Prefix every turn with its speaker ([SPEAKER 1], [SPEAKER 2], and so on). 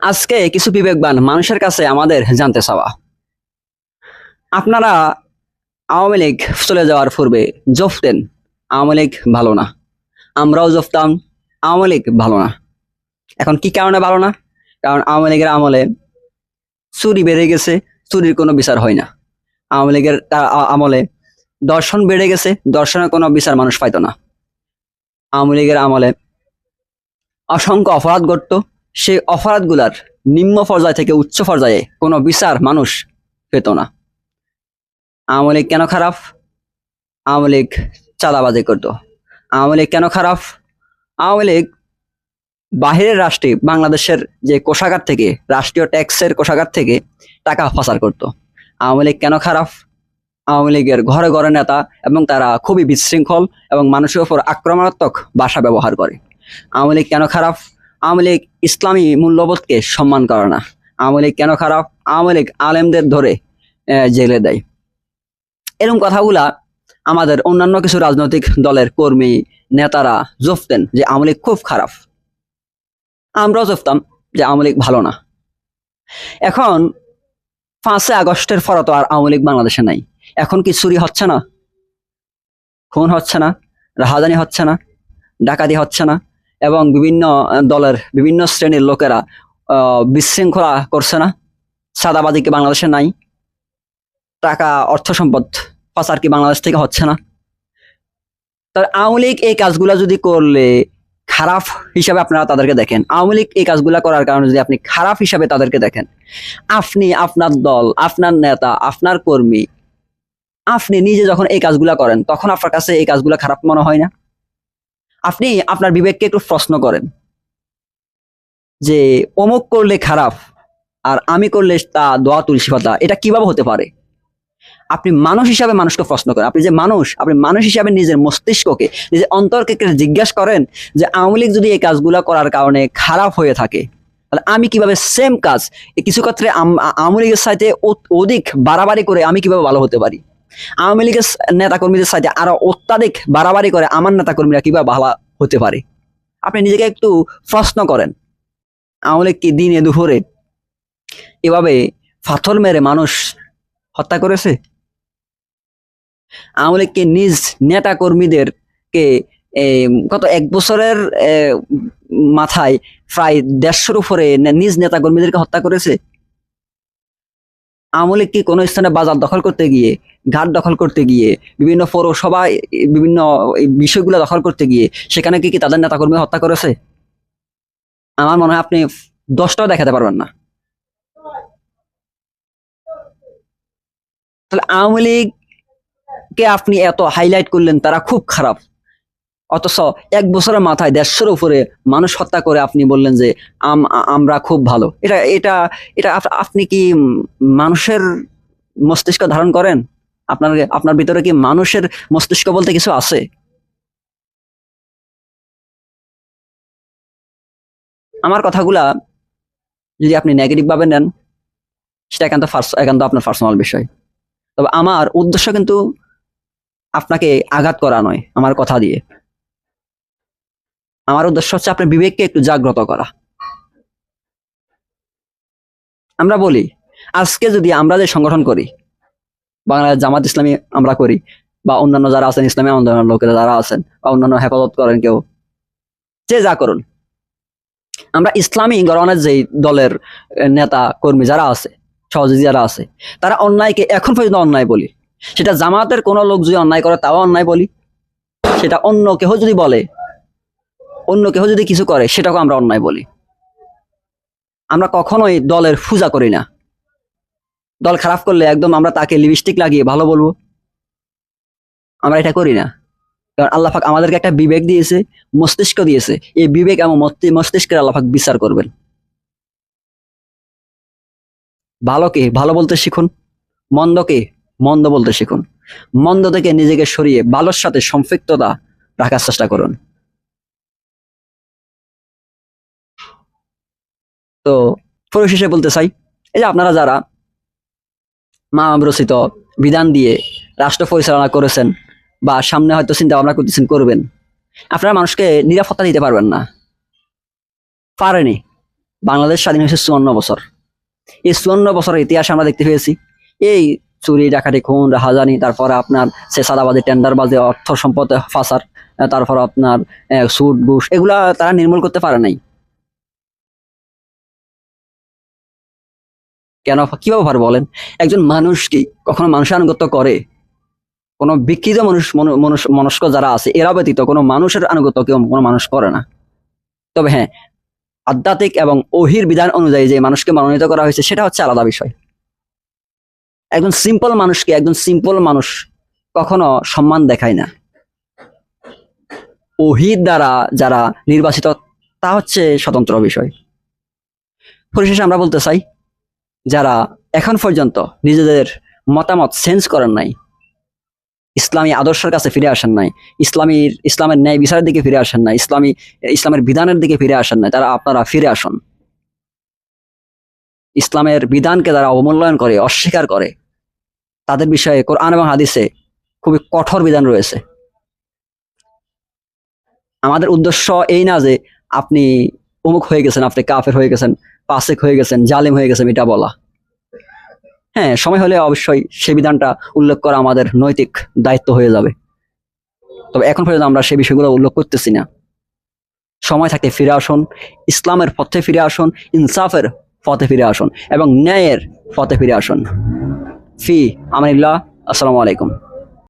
[SPEAKER 1] আজকে কিছু বিবেকবান মানুষের কাছে আমাদের জানতে চাওয়া। আপনারা আওয়ামী লীগ চলে যাওয়ার পূর্বে জফতেন আওয়ামী লীগ ভালো না। আমরাও জফতাম আওয়ামী লীগ ভালো না। এখন কি কারণে ভালো না? কারণ আওয়ামী লীগের আমলে চুরি বেড়ে গেছে, চুরির কোনো বিচার হয় না। আওয়ামী লীগের আমলে দর্শন বেড়ে গেছে দর্শনের কোনো বিচার মানুষ পাইতো না। আওয়ামী লীগের আমলে অসংখ্য অপরাধ ঘটতো সেই অপরাধগুলার নিম্ন পর্যায় থেকে উচ্চ পর্যায়ে কোনো বিচার মানুষ পেত না। আওয়ামী লীগ কেন খারাপ? আওয়ামী লীগ চাঁদাবাজি করতো। আওয়ামী লীগ কেন খারাপ? আওয়ামী লীগ বাহিরের রাষ্ট্রে, বাংলাদেশের যে কোষাগার থেকে, রাষ্ট্রীয় ট্যাক্সের কোষাগার থেকে টাকা পাচার করত। আওয়ামী লীগ কেন খারাপ? আওয়ামী লীগের ঘরে ঘরে নেতা এবং তারা খুবই বিশৃঙ্খল এবং মানুষের ওপর আক্রমণাত্মক ভাষা ব্যবহার করে। আওয়ামী লীগ কেন খারাপ? আওয়ামী ইসলামী মূল্যবোধকে সম্মান করে না। আওয়ামী কেন খারাপ? আওয়ামী আলেমদের ধরে জেলে দেয়। এরকম কথাগুলা আমাদের অন্যান্য কিছু রাজনৈতিক দলের কর্মী, নেতারা জফতেন যে আওয়ামী লীগ খুব খারাপ। আমরাও জফতাম যে আওয়ামী লীগ ভালো না। এখন পাঁচে আগস্টের পর তো আর আওয়ামী লীগ বাংলাদেশে নাই। এখন কি চুরি হচ্ছে না? খুন হচ্ছে না? রাহাজানি হচ্ছে না? ডাকাতি হচ্ছে না? এবং বিভিন্ন দলের বিভিন্ন শ্রেণির লোকেরা বিশৃঙ্খলা করছে না। সাদাবাজি কি বাংলাদেশে নাই? টাকা, অর্থ সম্পদ পাচার কি বাংলাদেশ থেকে হচ্ছে না? তার আওয়ামী লীগ এই কাজগুলা যদি করলে খারাপ হিসাবে আপনারা তাদেরকে দেখেন। আওয়ামী লীগ এই কাজগুলা করার কারণে যদি আপনি খারাপ হিসাবে তাদেরকে দেখেন, আপনি আপনার দল, আপনার নেতা, আপনার কর্মী, আপনি নিজে যখন এই কাজগুলা করেন, তখন আপনার কাছে এই কাজগুলা খারাপ মনে হয় না? আপনি আপনার বিবেককে একটু প্রশ্ন করেন। যে অমুক করলে খারাপ আর আমি করলে তা দোয়া, তুলসী পাতা, এটা কীভাবে হতে পারে? আপনি মানুষ হিসাবে মানুষকে প্রশ্ন করেন। আপনি যে মানুষ, আপনি মানুষ হিসাবে নিজের মস্তিষ্ককে, নিজের অন্তরকে জিজ্ঞাসা করেন যে আওয়ামী লীগ যদি এই কাজগুলো করার কারণে খারাপ হয়ে থাকে, তাহলে আমি কীভাবে সেম কাজ কিছু ক্ষেত্রে আওয়ামী লীগের সাথে অধিক বাড়াবাড়ি করে আমি কীভাবে ভালো হতে পারি? আওয়ামী লীগের নেতাকর্মীদের সাথে আরও অত্যাধিক বাড়াবাড়ি করে আমার নেতাকর্মীরা কীভাবে ভালো হতে পারে? আপনি নিজেকে একটু প্রশ্ন করেন। আওয়ামী লীগ কি দিনে দুপুরে এভাবে পাথর মেরে মানুষ হত্যা করেছে? আওয়ামী লীগ কি নিজ নেতা কর্মীদেরকে গত এক বছরের মাথায় প্রায় দেড়শোর উপরে নিজ নেতা কর্মীদেরকে হত্যা করেছে? আওয়ামী লীগ কি কোনো স্থানে বাজার দখল করতে গিয়ে, ঘাট দখল করতে গিয়ে, বিভিন্ন পৌরসভা বিভিন্ন বিষয়গুলো দখল করতে গিয়ে, সেখানে কি কি তাদের নেতাকর্মী হত্যা করেছে? আমার মনে হয় আপনি দশটাও দেখাতে পারবেন না। তাহলে আওয়ামী লীগ কে আপনি এত হাইলাইট করলেন, তারা খুব খারাপ। অথচ এক বছরের মাথায় দেড়শোর উপরে মানুষ হত্যা করে আপনি বললেন যে আম- আমরা খুব ভালো। এটা এটা এটা আপনি কি মানুষের মস্তিষ্ক ধারণ করেন? আপনার আপনার ভিতরে কি মানুষের মস্তিষ্ক বলতে কিছু আছে? আমার কথাগুলা যদি আপনি নেগেটিভ ভাবে নেন, সেটা একান্ত একান্ত আপনার পার্সোনাল বিষয়। তবে আমার উদ্দেশ্য কিন্তু আপনাকে আঘাত করা নয় আমার কথা দিয়ে। আমার উদ্দেশ্য হচ্ছে আপনার বিবেককে একটু জাগ্রত করা। আমরা বলি, আজকে যদি আমরা যে সংগঠন করি, বাংলাদেশ জামাত ইসলামী আমরা করি, বা অন্যান্য যারা আছেন, ইসলামী আন্দোলনের লোকেরা যারা আছেন, বা অন্যান্য হেফাজত করেন কেউ, যে যা করুন, আমরা ইসলামী গণনের যেই দলের নেতা, কর্মী যারা আছে, সহযোগী যারা আছে, তারা অন্যায়কে এখন পর্যন্ত অন্যায় বলি। সেটা জামাতের কোনো লোক যদি অন্যায় করে, তাও অন্যায় বলি। সেটা অন্য কেহ যদি বলে অন্য কেউ যদি কিছু করে সেটাকে আমরা অন্যায় বলি। আমরা কখনোই দলের পূজা করি না। দল খারাপ করলে একদম আমরা তাকে লিপস্টিক লাগিয়ে ভালো বলব। আমরা এটা করি না। কারণ আল্লাহ পাক আমাদেরকে একটা বিবেক দিয়েছে, মস্তিষ্ক দিয়েছে। এই বিবেক এবং মস্তিষ্কের আল্লাহ পাক বিচার করবেন। ভালোকে ভালো বলতে শিখুন। মন্দকে মন্দ বলতে শিখুন। মন্দ থেকে নিজেকে সরিয়ে ভালোর সাথে সম্পৃক্ততা রাখার চেষ্টা করুন। তো পরিশেষে বলতে চাই, এই যে আপনারা যারা মা রচিত বিধান দিয়ে রাষ্ট্র পরিচালনা করেছেন বা সামনে হয়তো চিন্তা ভাবনা করতেছেন, করবেন, আপনারা মানুষকে নিরাপত্তা দিতে পারবেন না। পারেনি। বাংলাদেশ স্বাধীন হয়েছে চুয়ান্ন বছর। এই চুয়ান্ন বছরের ইতিহাস আমরা দেখতে পেয়েছি। এই চুরি, ডাকাতি, খুন, রাহাজানি, তারপরে আপনার সে সাদাবাজি টেন্ডারবাজি, অর্থ সম্পদ, ফাঁসার, তারপর আপনার সুট ঘুষ, এগুলা তারা নির্মূল করতে পারে নাই। কেন কীভাবে পারে বলেন? একজন মানুষ কি কখনো মানুষের আনুগত্য করে? কোনো বিকৃত মানুষ, মন- মনস্ক যারা আছে, এরা ব্যতীত কোনো মানুষের আনুগত্য কেউ কোনো মানুষ করে না। তবে হ্যাঁ আধ্যাত্মিক এবং অহির বিধান অনুযায়ী যে মানুষকে মনোনীত করা হয়েছে, সেটা হচ্ছে আলাদা বিষয়। একজন সিম্পল মানুষকে একজন সিম্পল মানুষ কখনো সম্মান দেখায় না? অহির দ্বারা যারা নির্বাচিত, তা হচ্ছে স্বতন্ত্র বিষয়। পরিশেষে আমরা বলতে চাই যারা এখন পর্যন্ত নিজেদের মতামত চেঞ্জ করেন নাই, ইসলামী আদর্শের কাছে ফিরে আসেন নাই, ইসলামীর, ইসলামের ন্যায় বিচারের দিকে ফিরে আসেন নাই, ইসলামী, ইসলামের বিধানের দিকে ফিরে আসেন নাই, তারা আপনারা ফিরে আসুন। ইসলামের বিধানকে যারা অবমূল্যায়ন করে, অস্বীকার করে, তাদের বিষয়ে কোরআন এবং হাদিসে খুবই কঠোর বিধান রয়েছে। আমাদের উদ্দেশ্য এই না যে আপনি অমুক হয়ে গেছেন, আপনি কাফের হয়ে গেছেন পাসেক হয়ে গেছেন, জালিম হয়ে গেছেন এটা বলা। হ্যাঁ সময় হলে অবশ্যই সে বিধানটা উল্লেখ করা আমাদের নৈতিক দায়িত্ব হয়ে যাবে। তবে এখন পর্যন্ত আমরা সে বিষয়গুলো উল্লেখ করতেছি না। সময় থাকতে ফিরে আসুন, ইসলামের পথে ফিরে আসুন, ইনসাফের পথে ফিরে আসুন, এবং ন্যায়ের পথে ফিরে আসুন। ফি আমানিল্লাহ আসসালামু আলাইকুম।